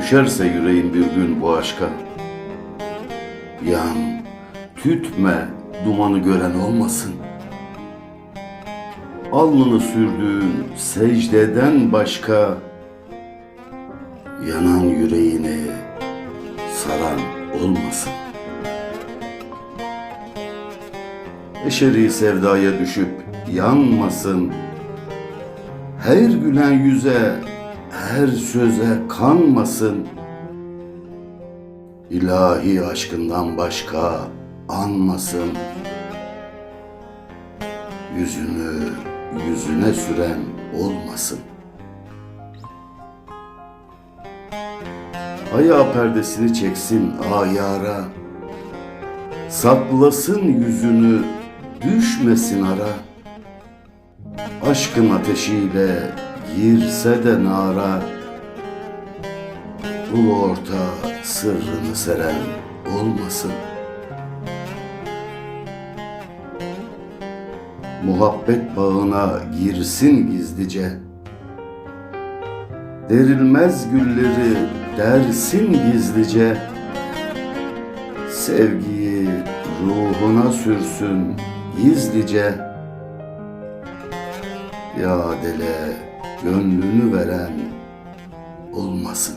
Düşerse yüreğin bir gün bu aşka. Yan, tütme dumanı gören olmasın. Alnını sürdüğün secdeden başka Yanan yüreğini saran olmasın. Eşeri sevdaya düşüp yanmasın. Her gülen yüze, her söze kanmasın. İlahi aşkından başka anmasın. Yüzünü yüzüne süren olmasın. Haya perdesini çeksin ayara. Saklasın yüzünü düşmesin ara. Aşkın ateşiyle girse de nara. Ulu orta sırrını seren olmasın Muhabbet bağına girsin gizlice. Derilmez gülleri dersin gizlice. Sevgiyi ruhuna sürsün gizlice. Ya dele gönlünü veren olmasın.